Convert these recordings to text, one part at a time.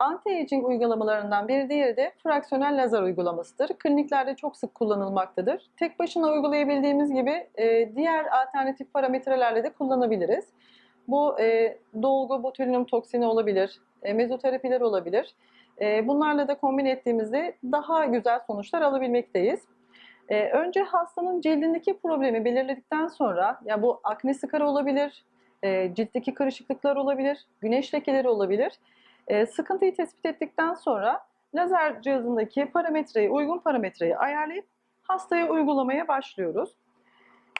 Anti-aging uygulamalarından bir diğeri de fraksiyonel lazer uygulamasıdır. Kliniklerde çok sık kullanılmaktadır. Tek başına uygulayabildiğimiz gibi e, diğer alternatif parametrelerle de kullanabiliriz. Bu e, dolgu botulinum toksini olabilir, e, mezoterapiler olabilir. E, bunlarla da kombin ettiğimizde daha güzel sonuçlar alabilmekteyiz. E, önce hastanın cildindeki problemi belirledikten sonra, ya bu akne sıkarı olabilir, e, ciltteki kırışıklıklar olabilir, güneş lekeleri olabilir. E, sıkıntıyı tespit ettikten sonra lazer cihazındaki parametreyi, uygun parametreyi ayarlayıp hastaya uygulamaya başlıyoruz.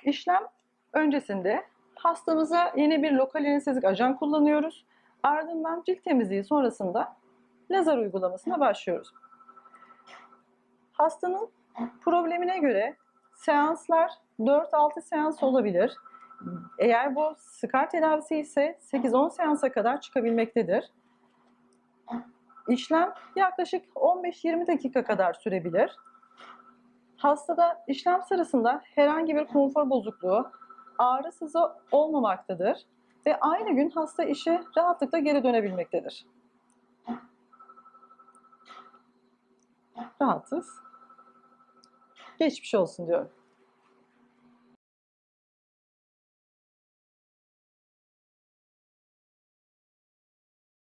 İşlem öncesinde hastamıza yeni bir lokal anestezik ajan kullanıyoruz. Ardından cilt temizliği sonrasında lazer uygulamasına başlıyoruz. Hastanın problemine göre seanslar 4-6 seans olabilir. Eğer bu skar tedavisi ise 8-10 seansa kadar çıkabilmektedir. İşlem yaklaşık 15-20 dakika kadar sürebilir. Hastada işlem sırasında herhangi bir konfor bozukluğu, ağrı sızı olmamaktadır ve aynı gün hasta işe rahatlıkla geri dönebilmektedir. Rahatız. Geçmiş olsun diyorum.